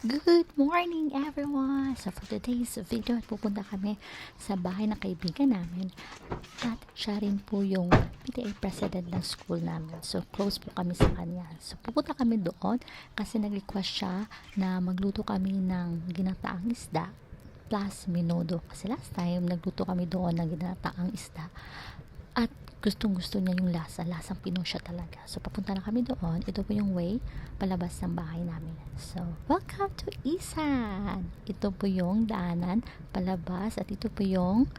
Good morning everyone! So for today's video, pupunta kami sa bahay ng kaibigan namin at siya rin po yung PTA president ng school namin. So close po kami sa kanya. So pupunta kami doon kasi nag-request siya na magluto kami ng ginataang isda plus minudo. Kasi last time nagluto kami doon ng ginataang isda at gustong gusto niya yung lasa. Lasang Pinoy siya talaga. So, papunta na kami doon. Ito po yung way palabas ng bahay namin. So, welcome to Isan! Ito po yung daanan palabas at ito po yung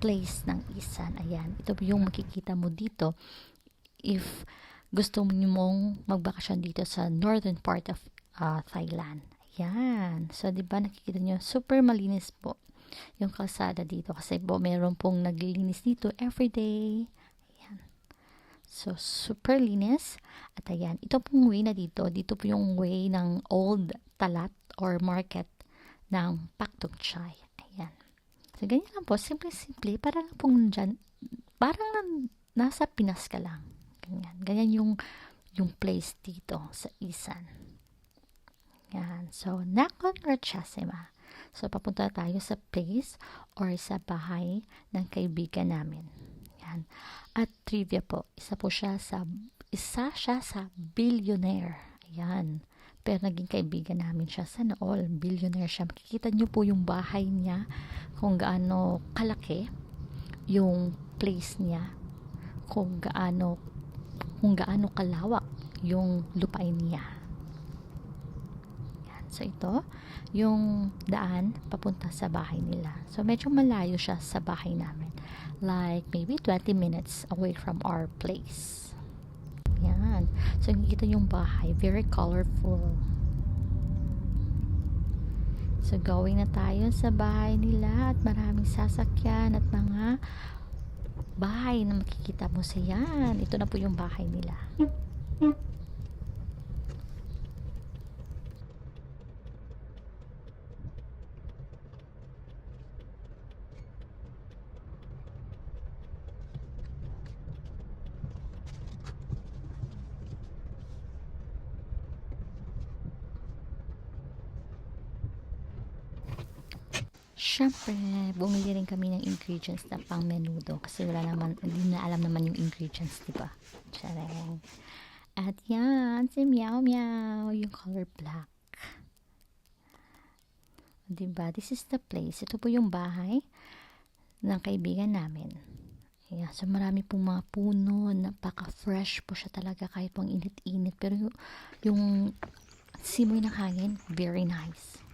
place ng Isan. Ayan. Ito po yung makikita mo dito if gusto mo mong magbakasyon dito sa northern part of uh, Thailand. Ayan. So, di ba nakikita nyo, super malinis po yung kalsada dito kasi po meron pong naglilinis dito everyday. So, super linis. At ayan, ito pong way na dito. Dito po yung way ng old talat or market ng Paktok Chai. Ayan. So, ganyan lang po. Simple-simple. Parang pong dyan, parang nan- nasa Pinas ka lang. Ganyan. Ganyan yung, yung place dito sa Isan. Yan. So, Nakon Ratchasima. So, papunta tayo sa place or sa bahay ng kaibigan namin. Yan. At trivia po, isa po siya sa, isa siya sa billionaire. Ayan. Pero naging kaibigan namin siya sa all. Billionaire siya. Makikita niyo po yung bahay niya, kung gaano kalaki yung place niya, kung gaano, kung gaano kalawak yung lupain niya. So, ito, yung daan papunta sa bahay nila. So, medyo malayo siya sa bahay namin. Like, maybe 20 minutes away from our place. Yan. So, nakikita yung bahay. Very colorful. So, going na tayo sa bahay nila at maraming sasakyan at mga bahay na makikita mo sa yan. Ito na po yung bahay nila. Siyempre, bumili rin kami ng ingredients na pang menudo kasi wala naman, hindi na alam naman yung ingredients, di ba? Tsareng. At yan, si Meow Meow, yung color black. Di ba? This is the place. Ito po yung bahay ng kaibigan namin. Ayan, so marami pong mga puno, napaka-fresh po siya talaga kahit pong init-init. Pero yung, yung simoy ng hangin, very nice.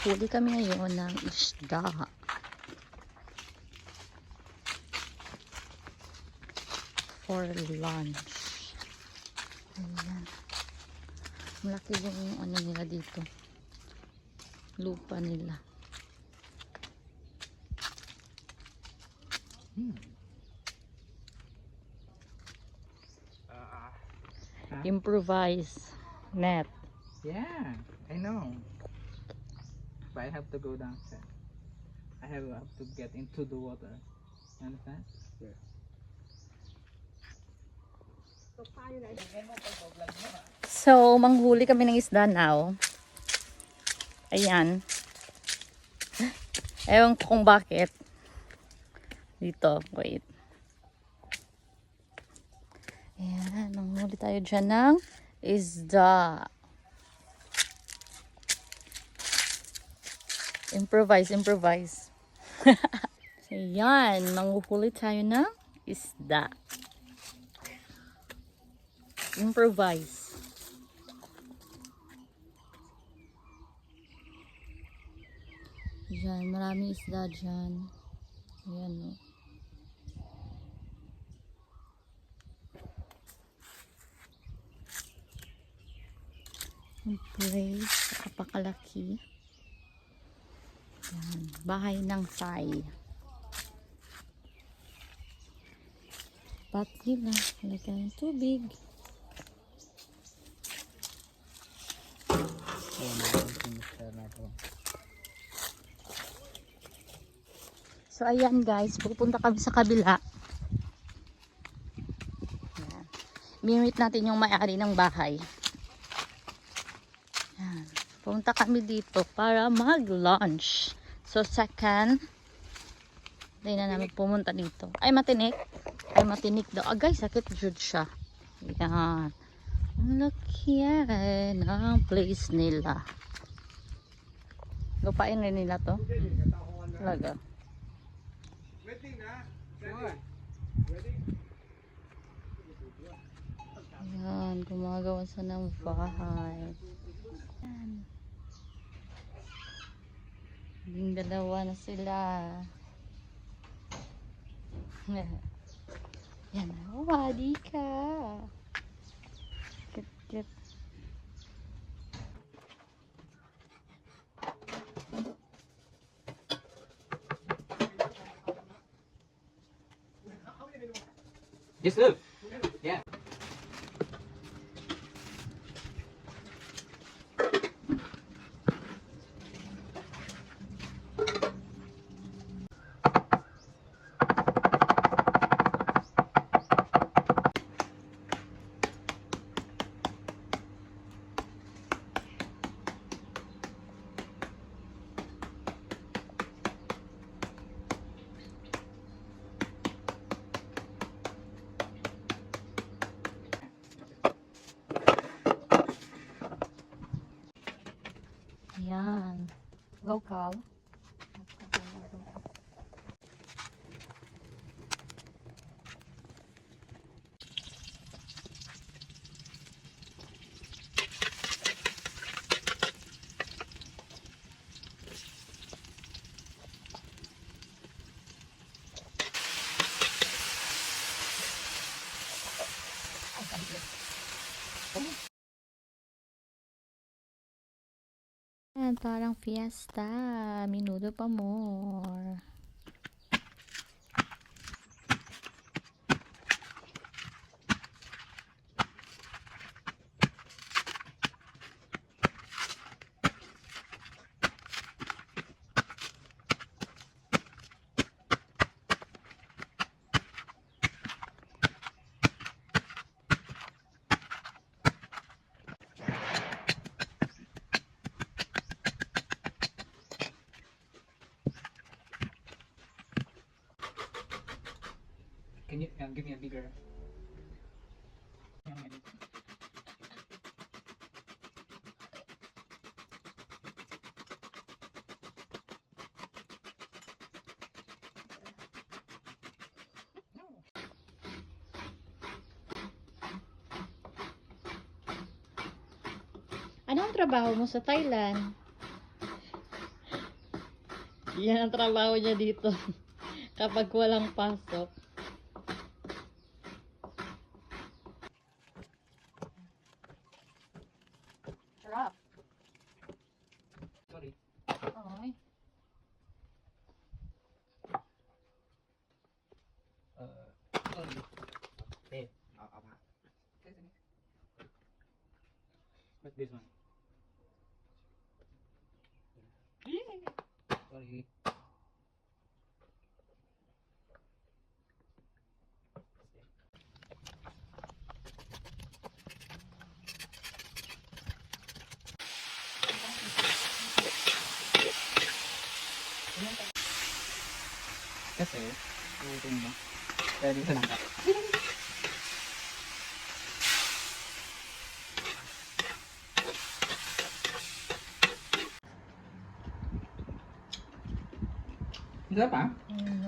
So, manghuli kami ngayon ng isda. For lunch. Ayan. Malaki yung ano nila dito. Lupa nila. Improvise net. Yeah, I know. But I have to go downstairs. I have, have to get into the water. You understand? Yeah. So, manghuli kami ng isda now. Ayan. Ewan ko kung bakit. Dito, wait. Ayan, manghuli tayo dyan ng isda. Improvise, improvise. so, yan, manghuli tayo ng isda. Improvise. Diyan, maraming isda dyan. Ayan, no. Yung place, kapakalaki. Yan, bahay ng Thai. Pat nila, lagyan ng tubig. So, ayan guys, pupunta kami sa kabila. Mimit natin yung may-ari ng bahay. Ayan. Pupunta kami dito para mag-lunch. So, second, hindi na namin pumunta dito. Ay, matinik. Ay, matinik daw. Ah, guys, sakit jud siya. Ayan. Ang laki yan ng place nila. Lupain rin nila to. Talaga. Sure. Ayan, gumagawa sa ng bahay. Yung dalawa na sila. Yan na. Wadi ka. Kit, kit. Just look. Go, Carl. Ayan, parang fiesta. Minudo pa more. Can you uh, give me a bigger? Anong trabaho mo sa Thailand? Yan ang trabaho niya dito. Kapag walang pasok. Sarap. Sorry. Okay. Uh, sorry. Hey. What's this one? Sorry. Kasi, uutong mo. Kaya dito lang ka. Isa pa? Minudo. Ang